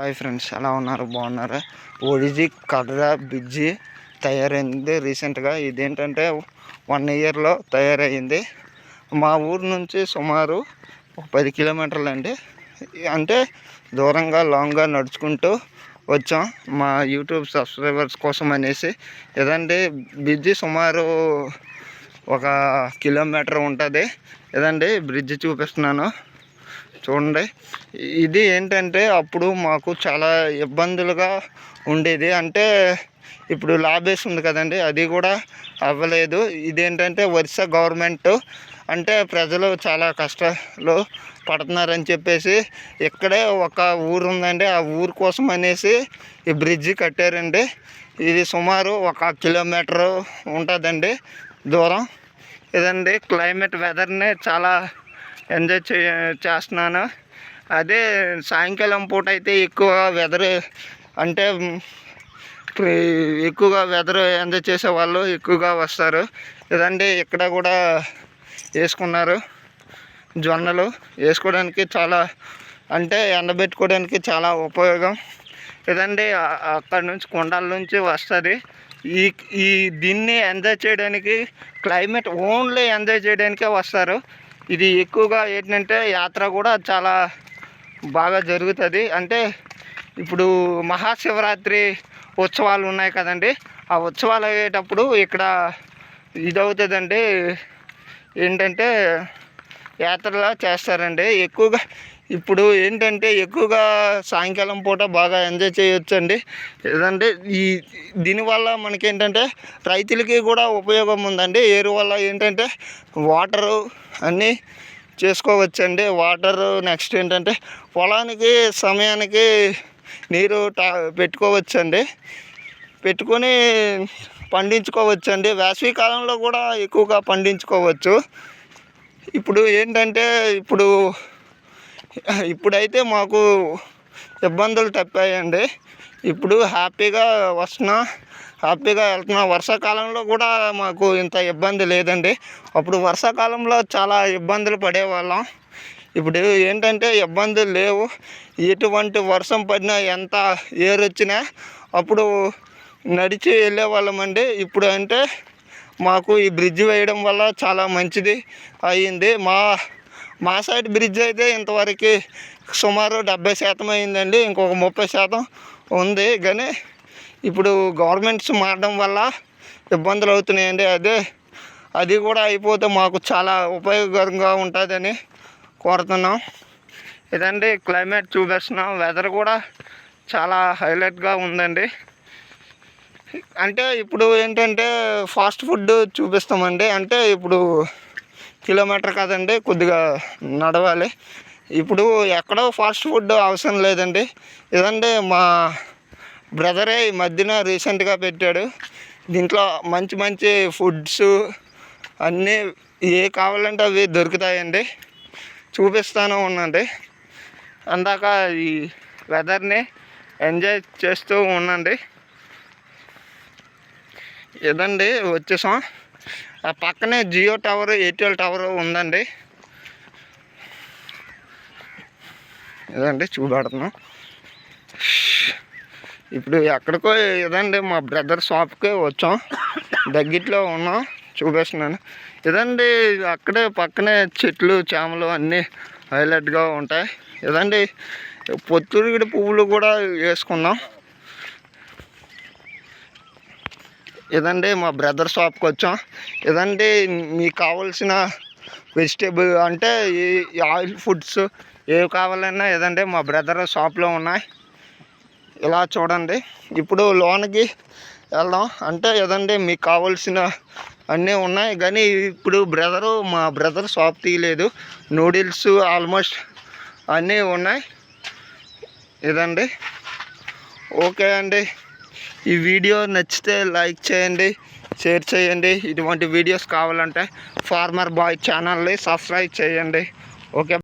Hi friends ఎలా ఉన్నారు? బాగున్నారా? ఒడిజి కర్ర బిజ్జి తయారైంది రీసెంట్గా. ఇదేంటంటే వన్ ఇయర్లో తయారైంది. మా ఊరు నుంచి సుమారు పది కిలోమీటర్లు అండి అంటే దూరంగా లాంగ్గా నడుచుకుంటూ వచ్చాం. మా యూట్యూబ్ సబ్స్క్రైబర్స్ కోసం అనేసి. ఇదండి బ్రిడ్జి సుమారు ఒక కిలోమీటర్ ఉంటుంది. ఏదండి బ్రిడ్జ్ చూపిస్తున్నాను. చూడండి. ఇది ఏంటంటే అప్పుడు మాకు చాలా ఇబ్బందులుగా ఉండేది. అంటే ఇప్పుడు లాబేస్ ఉంది కదండి అది కూడా అవ్వలేదు. ఇదేంటంటే వరుస గవర్నమెంట్ అంటే ప్రజలు చాలా కష్టాలు పడుతున్నారని చెప్పేసి ఇక్కడే ఒక ఊరు ఉందండి. ఆ ఊరు కోసం అనేసి ఈ బ్రిడ్జి కట్టారండి. ఇది సుమారు ఒక కిలోమీటర్ ఉంటుందండి దూరం. ఇదండి క్లైమేట్ వెదర్ని చాలా ఎంజాయ్ చే చేస్తున్నాను. అదే సాయంకాలం పూట అయితే ఎక్కువ వెదర్ అంటే ఎక్కువగా వెదర్ ఎంజాయ్ చేసే వాళ్ళు ఎక్కువగా వస్తారు. ఇదండి ఇక్కడ కూడా వేసుకున్నారు జొన్నలు. వేసుకోవడానికి చాలా అంటే ఎండబెట్టుకోవడానికి చాలా ఉపయోగం. ఇదండి అక్కడ నుంచి కొండల నుంచి వస్తుంది. ఈ ఈ దీన్ని ఎంజాయ్ చేయడానికి క్లైమేట్ ఓన్లీ ఎంజాయ్ చేయడానికే వస్తారు. ఇది ఎక్కువగా ఏంటంటే యాత్ర కూడా చాలా బాగా జరుగుతుంది. అంటే ఇప్పుడు మహాశివరాత్రి ఉత్సవాలు ఉన్నాయి కదండి. ఆ ఉత్సవాలు అయ్యేటప్పుడు ఇక్కడ ఇదవుతుందండి. ఏంటంటే యాత్రలా చేస్తారండి. ఎక్కువగా ఇప్పుడు ఏంటంటే ఎక్కువగా సాయంకాలం పూట బాగా ఎంజాయ్ చేయొచ్చు అండి ఏదంటే ఈ దీనివల్ల మనకేంటంటే రైతులకి కూడా ఉపయోగం ఉందండి. ఏరు వల్ల ఏంటంటే వాటరు అన్నీ చేసుకోవచ్చండి. వాటర్ నెక్స్ట్ ఏంటంటే పొలానికి సమయానికి నీరు టా పెట్టుకోవచ్చండి. పెట్టుకొని పండించుకోవచ్చండి. వేసవి కాలంలో కూడా ఎక్కువగా పండించుకోవచ్చు. ఇప్పుడు ఏంటంటే ఇప్పుడు ఇప్పుడైతే మాకు ఇబ్బందులు తప్పాయండి. ఇప్పుడు హ్యాపీగా వస్తున్నా హ్యాపీగా వెళ్తున్నా. వర్షాకాలంలో కూడా మాకు ఇంత ఇబ్బంది లేదండి. అప్పుడు వర్షాకాలంలో చాలా ఇబ్బందులు పడేవాళ్ళం. ఇప్పుడు ఏంటంటే ఇబ్బందులు లేవు. ఎటువంటి వర్షం పడినా ఎంత ఏరొచ్చినా అప్పుడు నడిచి వెళ్ళేవాళ్ళమండి ఇప్పుడు అంటే మాకు ఈ బ్రిడ్జ్ వేయడం వల్ల చాలా మంచిది అయ్యింది మా మా సైడ్ బ్రిడ్జ్ అయితే ఇంతవరకు సుమారు డెబ్బై శాతం అయిందండి ఇంకొక ముప్పై శాతం ఉంది. కానీ ఇప్పుడు గవర్నమెంట్స్ మారడం వల్ల ఇబ్బందులు అవుతున్నాయండి. అదే అది కూడా అయిపోతే మాకు చాలా ఉపయోగకరంగా ఉంటుందని కోరుతున్నాం. ఇదండి క్లైమేట్ చూపిస్తున్నాం. వెదర్ కూడా చాలా హైలైట్గా ఉందండి. అంటే ఇప్పుడు ఏంటంటే ఫాస్ట్ ఫుడ్ చూపిస్తామండి. అంటే ఇప్పుడు కిలోమీటర్ కదండి కొద్దిగా నడవాలి. ఇప్పుడు ఎక్కడో ఫాస్ట్ ఫుడ్ అవసరం లేదండి. ఇదండి మా బ్రదరే ఈ మధ్యన రీసెంట్గా పెట్టాడు. దీంట్లో మంచి మంచి ఫుడ్స్ అన్నీ ఏ కావాలంటే అవి దొరుకుతాయండి. చూపిస్తాను ఉండండి అందాక ఈ వెదర్ని ఎంజాయ్ చేస్తూ ఉండండి ఇదండి వచ్చేసాం. ఆ పక్కనే జియో టవర్ ఎయిర్టెల్ టవర్ ఉందండి. ఇదండి చూపెడుతున్నాం. ఇప్పుడు ఎక్కడికో ఇదండి మా బ్రదర్ షాప్కే వచ్చాం. దగ్గిట్లో ఉన్నాం చూపిస్తున్నాను. ఇదండి అక్కడే పక్కనే చెట్లు చేమలు అన్నీ హైలైట్గా ఉంటాయి. ఇదండి పొత్తురిగిడి పువ్వులు కూడా వేసుకున్నాం. ఇదండి మా బ్రదర్ షాప్కి వచ్చాం. ఇదండి మీకు కావాల్సిన వెజిటేబుల్ అంటే ఈ ఆయిల్ ఫుడ్స్ ఏవి కావాలన్నా ఇదండి మా బ్రదర్ షాప్లో ఉన్నాయి. ఇలా చూడండి. ఇప్పుడు లోన్కి వెళ్దాం. అంటే ఏదండి మీకు కావాల్సిన అన్నీ ఉన్నాయి. కానీ ఇప్పుడు బ్రదరు మా బ్రదర్ షాప్ తీయలేదు. నూడిల్స్ ఆల్మోస్ట్ అన్నీ ఉన్నాయి. ఇదండి ఓకే అండి. ఈ వీడియో నచ్చితే లైక్ చేయండి షేర్ చేయండి. ఇటువంటి వీడియోస్ కావాలంటే ఫార్మర్ బాయ్ ఛానల్ని సబ్స్క్రైబ్ చేయండి. ఓకే.